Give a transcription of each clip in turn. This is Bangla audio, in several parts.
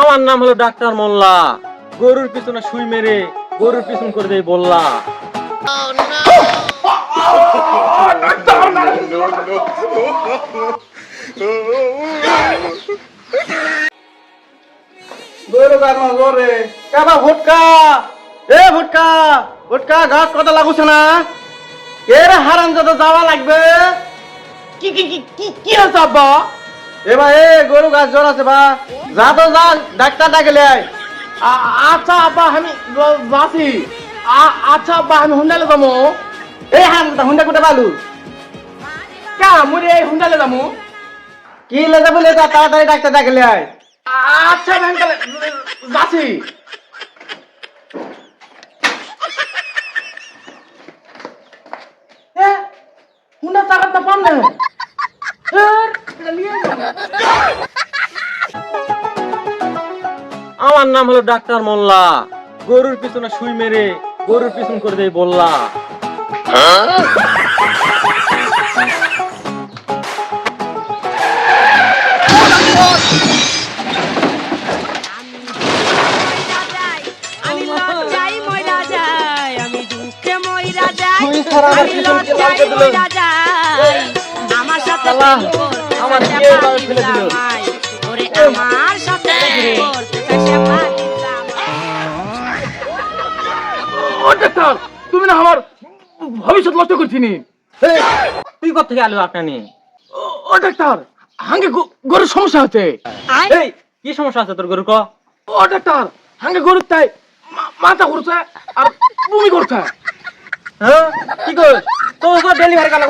আমার নাম হলো ডাক্তার মোল্লা। গরুর পিছনে সুই মেরে গরুর পিছন করে দেই বললা। গরু গান গরে কাবা ভুটকা! এ ভুটকা! ভুটকা গাছ কথা লাগুছে না? এর হারাম যত যাওয়া লাগবে। কি কি কি কি কি হচ্ছে আব্বা? এবার এ গরু গাছ জ্বর আছে বা যা তো যা ডাক্তার ডাকলে আচ্ছা আব্বা আমি আ- আচ্ছা আব্বা আমি হুন্ডালে যাব এই কথা হুন্ডা কুটে পালু? কা মুড়ি এই হুন্ডালে যাব কি লে যাব লে তাড়াতাড়ি ডাক্তার ডাকলে আয়। আচ্ছা আমি এ, হুন্ডা চাকাত না পাম না এ। আমার নাম হলো ডাক্তার মোল্লা। গরুর পিছনে শুই মেরে গরুর পিছন করে দেই বললা। আমার সাথে আমার বিয়ে পাগলি ফেলে দিল। ওরে আমার সাথে করতে চাইছে পাগলি জামাই। ও ডাক্তার তুমি না আমার ভবিষ্যৎ নষ্ট করছিনি। তুই কোথা থেকে আলু আপনানি ও- ডাক্তার হাঙ্গে গরুর সমস্যা হচ্ছে এই। কি সমস্যা আছে তোর গরু ক? ও ডাক্তার হাঙ্গে গরুর তাই মাথা ঘুরছে আর বমি করছে। হ্যাঁ? কি কর তোর ডেলিভারি কালো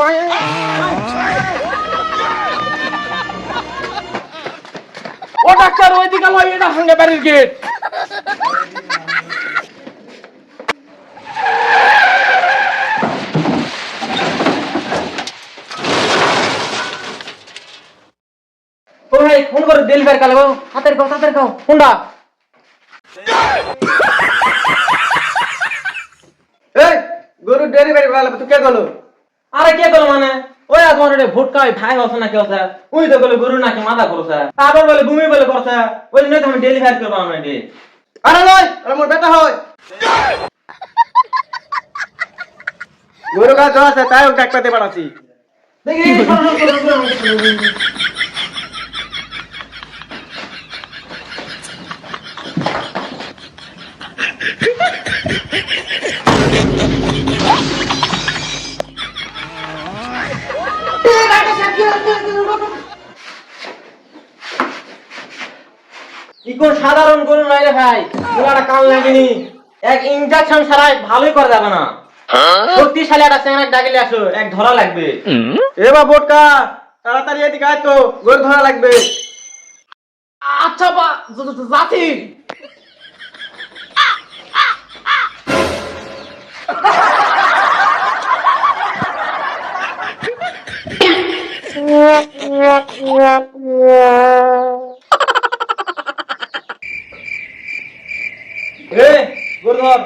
ও ডাক্তার ওইদিকে লয় এটা হাঙ্গে বাড়ির গেট। ভাই ফোন করে ডেলিভারি কালো হাতের কাও হাতের কাও ফোনটা। এই গরু ডেলিভারি ভালো তুই কে গেলো আরে কে করল মানে? ওই আজ মানে ভোটকা ওই ভাই হচ্ছে না কেউ স্যার ওই তো বলে গরু নাকি মাথা করছে তারপর বলে ভূমি বলে করছে ওই জন্য তো আমি ডেলিভারি করব আমরা ডে আরে নয় আরে মোর বেটা হয়। গরু গাছ আছে তাই ওকে ডাক্তার পাঠাচ্ছি। দেখি কি কোন সাধারণ গরু নাই রে ভাই? গোলাটা কাল লাগেনি। এক ইনজেকশন ছাড়াই ভালোই করা যাবে না। শক্তিশালী একটা চেঙ্গা ডাকিলে আসো এক ধরা লাগবে। এ বা বোটকা তাড়াতাড়ি এদিকে আয় তো গরু ধরা লাগবে। আচ্ছা বা য- য- যাচ্ছি। এ গরু ধর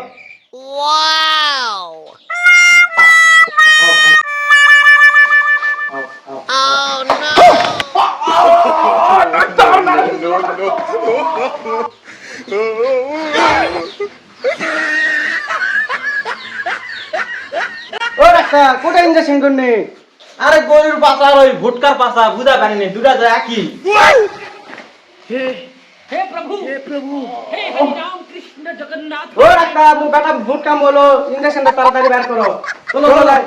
ও ডাক্তার কোথায় ইঞ্জেকশন করনি আরে গরুর পাশা আর ওই ভুটকার পাশা বুঝা পারিনি দুটা যায় একই। ও। ডাক্তার মু বেটা ভুট কাম বলো ইঞ্জেকশনটা তাড়াতাড়ি বের করো। চলো চলো যাই।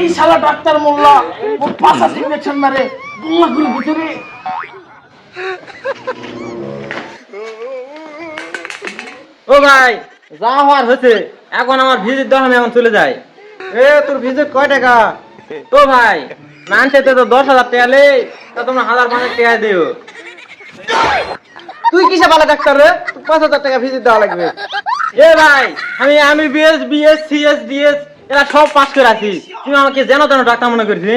এই শালা ডাক্তার মোল্লা ও পাঁচা ইঞ্জেকশন মারে গুল্লা গুলো ভিতরে। ও ভাই যা হওয়ার হয়েছে এখন আমার ভিজিট দেওয়া আমি এখন চলে যাই। এ, তোর ভিজিট কয় টাকা? ও ভাই, মানছে তো দশ হাজার টাকা লে তা তোমরা হাজার পাঁচেক টাকা দিও। তুই কিসে ভালো ডাক্তার রে? পাঁচ হাজার টাকা ভিজিট দেওয়া লাগবে। এ ভাই, আমি আমি বিএস বিএস সিএস ডিএস এরা সব পাস করে আছি। তুমি আমাকে যেন তেন ডাক্তার মনে করছি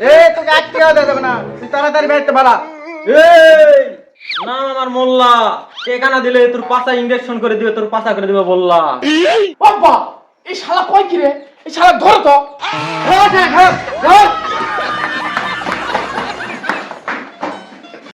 এ, তোকে আটকে দেওয়া না। তুই তাড়াতাড়ি বেরতে পারা এই! না আমার মোল্লা। টেকানা দিলে তোর পাশা ইঞ্জেকশন করে দিবে, তোর পাশা করে দিবে বললা বাবা এই শালা কয় কি রে এই শালা ধরো তো। খারাপ খারাপ